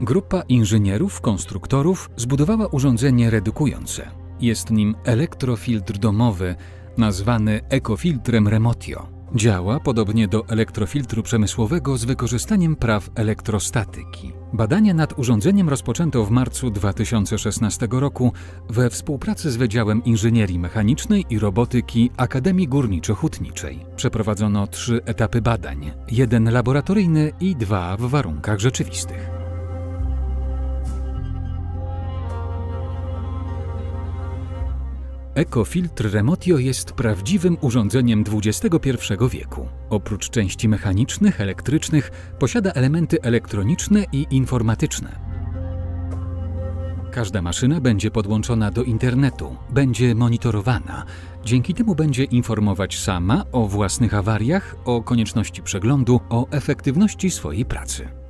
Grupa inżynierów, konstruktorów zbudowała urządzenie redukujące. Jest nim elektrofiltr domowy, nazwany ekofiltrem Remotio. Działa podobnie do elektrofiltru przemysłowego z wykorzystaniem praw elektrostatyki. Badania nad urządzeniem rozpoczęto w marcu 2016 roku we współpracy z Wydziałem Inżynierii Mechanicznej i Robotyki Akademii Górniczo-Hutniczej. Przeprowadzono trzy etapy badań: jeden laboratoryjny i dwa w warunkach rzeczywistych. Ekofiltr Remotio jest prawdziwym urządzeniem XXI wieku. Oprócz części mechanicznych, elektrycznych, posiada elementy elektroniczne i informatyczne. Każda maszyna będzie podłączona do internetu, będzie monitorowana. Dzięki temu będzie informować sama o własnych awariach, o konieczności przeglądu, o efektywności swojej pracy.